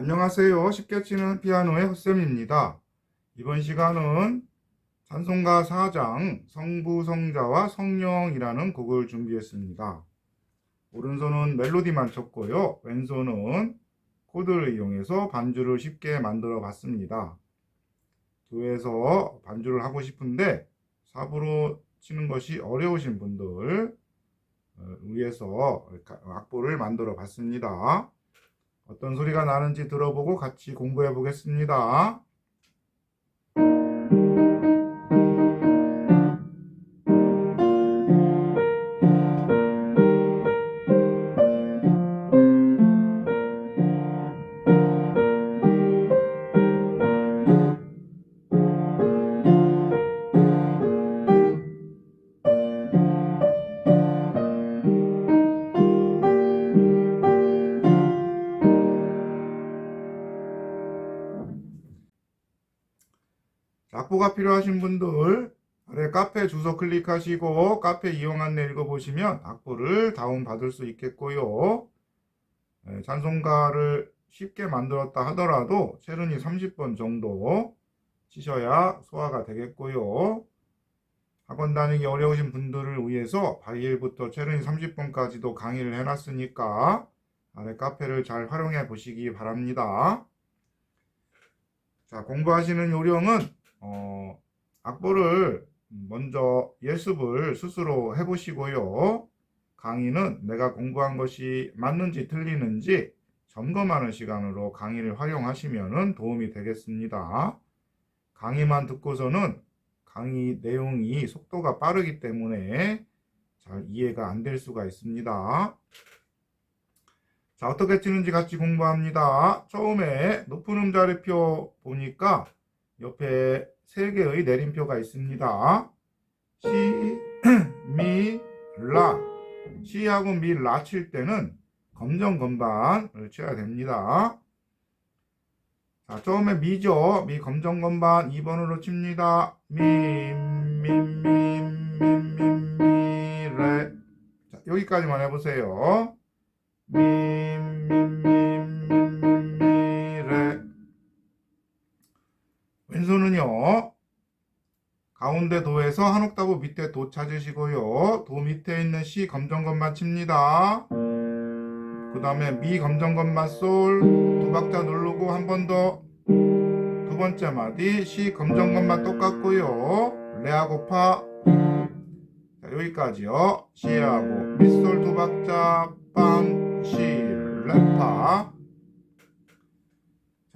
안녕하세요. 쉽게 치는 피아노의 헛쌤입니다. 이번 시간은 찬송가 4장 성부, 성자와 성령이라는 곡을 준비했습니다. 오른손은 멜로디만 쳤고요. 왼손은 코드를 이용해서 반주를 쉽게 만들어 봤습니다. 교회에서 반주를 하고 싶은데 삽으로 치는 것이 어려우신 분들 어, 위해서 악보를 만들어 봤습니다. 어떤 소리가 나는지 들어보고 같이 공부해 보겠습니다. 악보가 필요하신 분들 아래 카페 주소 클릭하시고 카페 이용 안내 읽어보시면 악보를 다운받을 수 있겠고요. 네, 찬송가를 쉽게 만들었다 하더라도 체르니 30번 정도 치셔야 소화가 되겠고요. 학원 다니기 어려우신 분들을 위해서 바이엘부터 체르니 30번까지도 강의를 해놨으니까 아래 카페를 잘 활용해 보시기 바랍니다. 자, 공부하시는 요령은 어, 악보를 먼저 예습을 스스로 해보시고요. 강의는 내가 공부한 것이 맞는지 틀리는지 점검하는 시간으로 강의를 활용하시면 도움이 되겠습니다. 강의만 듣고서는 강의 내용이 속도가 빠르기 때문에 잘 이해가 안 될 수가 있습니다. 자, 어떻게 치는지 같이 공부합니다. 처음에 높은 음자리표 보니까 옆에 세 개의 내림표가 있습니다. 시, 미, 라. 시하고 미, 라 칠 때는 검정 건반을 쳐야 됩니다. 자, 처음에 미죠. 미 검정 건반 2번으로 칩니다. 미, 미, 미, 미, 미, 미, 레. 자, 여기까지만 해보세요. 미, 미, 미, 미, 왼손은요, 가운데 도에서 한 옥타브 밑에 도 찾으시고요. 도 밑에 있는 시 검정건만 칩니다. 그 다음에 미 검정건만 솔, 두 박자 누르고 한 번 더. 두 번째 마디, 시 검정건만 똑같고요. 레하고 파. 자, 여기까지요. 시하고 미솔 두 박자, 빵, 시, 레파.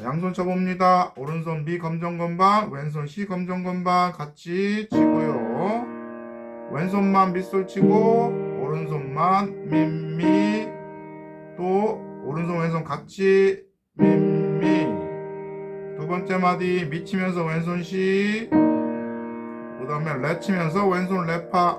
자, 양손 쳐봅니다. 오른손 미 검정 건반, 왼손 시 검정 건반 같이 치고요. 왼손만 밑솔 치고 오른손만 민미 또 오른손 왼손 같이 민미 두 번째 마디 미치면서 왼손 시그 다음에 레 치면서 왼손 레파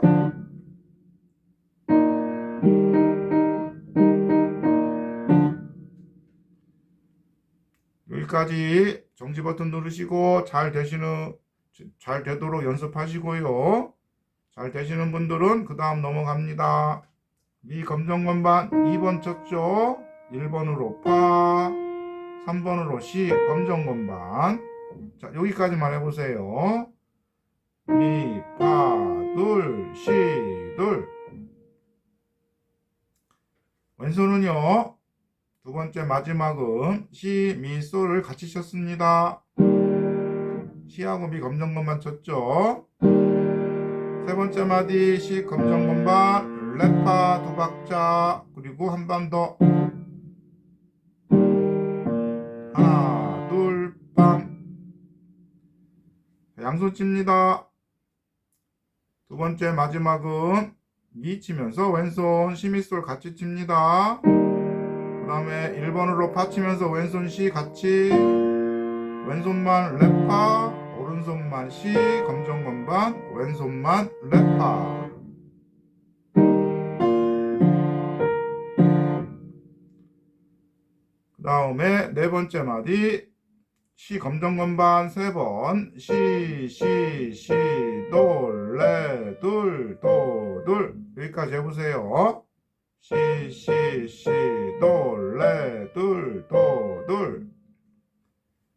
여기까지 정지 버튼 누르시고 잘 되시는 잘 되도록 연습하시고요. 잘 되시는 분들은 그 다음 넘어갑니다. 미 검정 건반 2번 쳤죠. 1번으로 파, 3번으로 시 검정 건반. 자 여기까지만 해보세요. 미, 파, 둘, 시, 둘. 왼손은요. 두 번째 마지막은 시, 미, 솔을 같이 쳤습니다. 시하고 미 검정건반 쳤죠. 세 번째 마디 시 검정건반 레파 두 박자 그리고 한 번 더. 하나 둘 빵. 양손 칩니다. 두 번째 마지막은 미 치면서 왼손 시미솔 같이 칩니다. 그 다음에 1번으로 파 치면서 왼손 시 같이 왼손만 레파 오른손만 시 검정 건반 왼손만 레파 그 다음에 네 번째 마디 시 검정 건반 세번시시시돌레 둘 도둘 여기까지 해보세요 시시시 돌레 둘도 둘.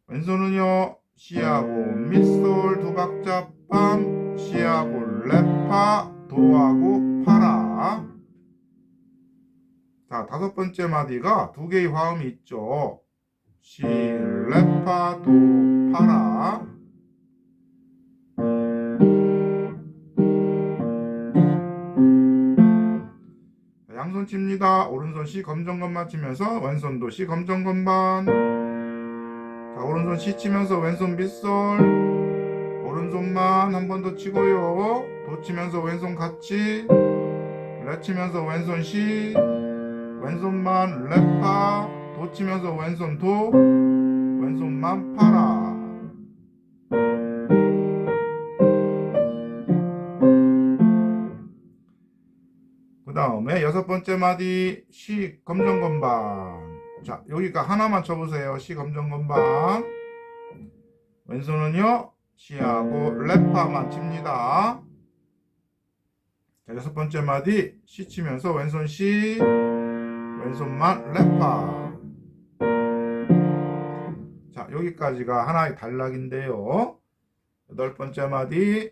왼손은요 시하고 밑솔 두 박자 빰 시하고 레파 도하고 파라 자 다섯 번째 마디가 두 개의 화음이 있죠. 시 레파 도 파라 칩니다. 오른손 시 검정건반 치면서 왼손도 시 검정건반. 자, 오른손 시 치면서 왼손 밑솔. 오른손만 한 번 더 치고요. 도 치면서 왼손 같이. 레 치면서 왼손 시 왼손만 레파 도 치면서 왼손 도. 왼손만 파라 다음에 여섯 번째 마디 시 검정 건반. 자 여기가 하나만 쳐보세요. 시 검정 건반. 왼손은요 시하고 레파만 칩니다. 자 여섯 번째 마디 시 치면서 왼손 시 왼손만 레파 자 여기까지가 하나의 단락인데요. 여덟 번째 마디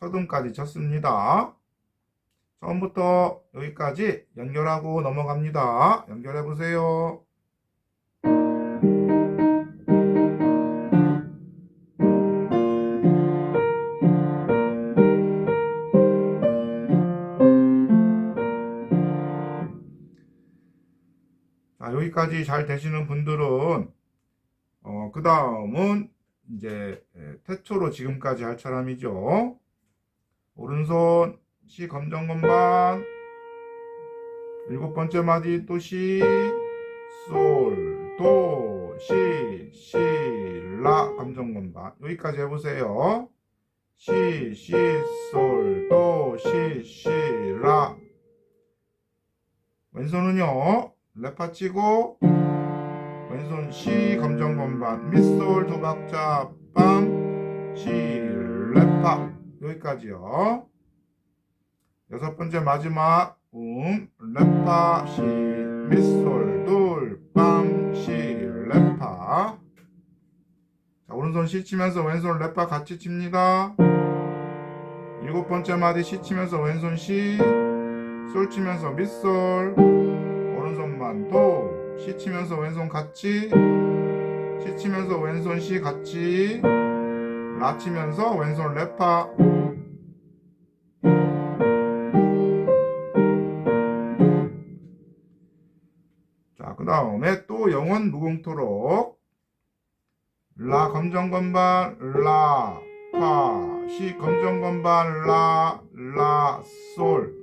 첫음까지 쳤습니다 처음부터 여기까지 연결하고 넘어갑니다. 연결해 보세요. 자, 여기까지 잘 되시는 분들은 어, 그 다음은 이제 에, 태초로 지금까지 할 사람이죠. 오른손 시 검정 건반. 일곱 번째 마디 또 시, 솔, 도, 시, 시, 라. 검정 건반. 여기까지 해보세요. 시, 시, 솔, 도, 시, 시, 라. 왼손은요 레파 치고 왼손 시 검정 건반. 밑솔 두 박자 빰, 시, 레파. 여기까지요. 여섯 번째 마지막 음 레파 시 밑솔 둘빰시 레파. 자 오른손 시 치면서 왼손 레파 같이 칩니다. 일곱 번째 마디 시 치면서 왼손 시솔 치면서 밑솔. 오른손만 도시 치면서 왼손 같이 시 치면서 왼손 시 같이 라 치면서 왼손 레파 다음에 또 영원 무공토록 라 검정 건반 라, 파, 시 검정 건반 라, 라, 솔.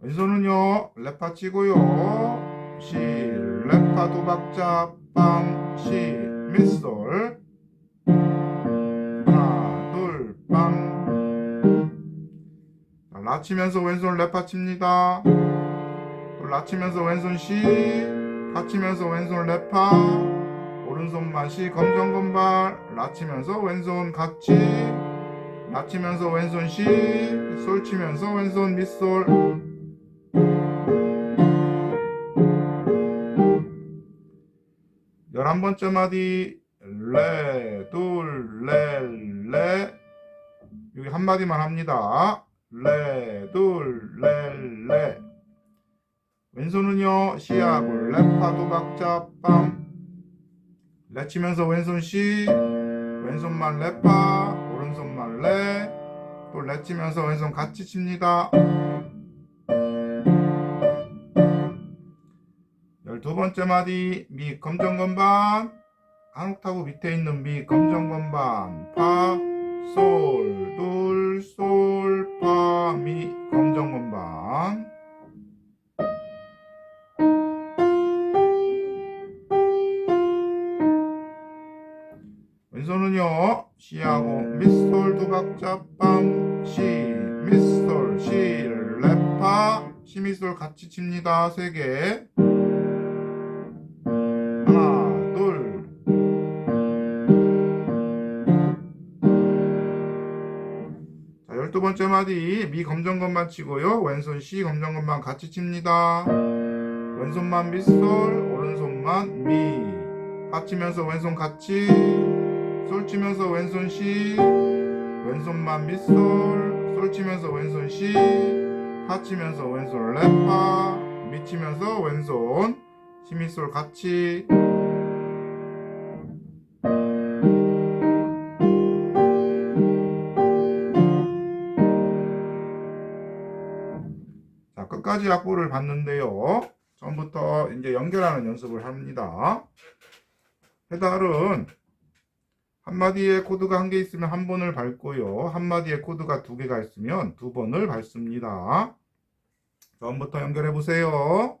왼손은요? 레파 치고요. 시 레파 두 박자 빵, 시, 밑솔 자, 라 치면서 왼손 레파 칩니다. 또라 치면서 왼손 시, 파 치면서 왼손 레파, 오른손만 시 검정 건발, 라 치면서 왼손 같이, 라 치면서 왼손 시, 솔 치면서 왼손 밑솔. 열한 번째 마디 레, 둘, 레, 레 여기 한 마디만 합니다. 레, 둘, 레, 레. 왼손은요, 시하고 레파 두 박자 빰. 레 치면서 왼손 시, 왼손만 레파, 오른손만 레. 또 레 치면서 왼손 같이 칩니다. 열두 번째 마디, 미 검정 건반. 한 옥타브 밑에 있는 미 검정 건반, 파, 솔, 둘, 솔, 파, 미, 검정 건반. 왼손은요, 시하고 밑솔 두 박자 빰, 시, 밑솔, 시, 레파, 시, 밑솔 같이 칩니다. 세 개. 번째 마디. 미 검정건반 치고요. 왼손 C 검정건반 같이 칩니다. 왼손만 밑솔 오른손만 미. 파 치면서 왼손 같이. 솔 치면서 왼손 시 왼손만 밑솔 솔 치면서 왼손 시파 치면서 왼손 레파 미 치면서 왼손. 시미솔 같이 자, 끝까지 악보를 봤는데요. 처음부터 이제 연결하는 연습을 합니다. 페달은 한마디에 코드가 한 개 있으면 한 번을 밟고요. 한마디에 코드가 두 개가 있으면 두 번을 밟습니다. 처음부터 연결해 보세요.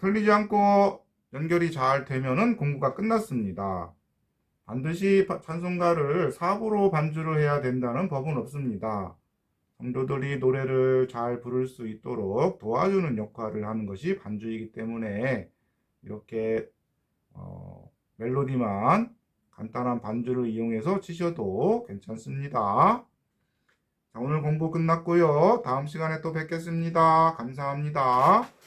자, 틀리지 않고 연결이 잘 되면은 공부가 끝났습니다. 반드시 바- 찬송가를 사부로 반주를 해야 된다는 법은 없습니다. 성도들이 노래를 잘 부를 수 있도록 도와주는 역할을 하는 것이 반주이기 때문에 이렇게 어, 멜로디만 간단한 반주를 이용해서 치셔도 괜찮습니다. 자, 오늘 공부 끝났고요. 다음 시간에 또 뵙겠습니다. 감사합니다.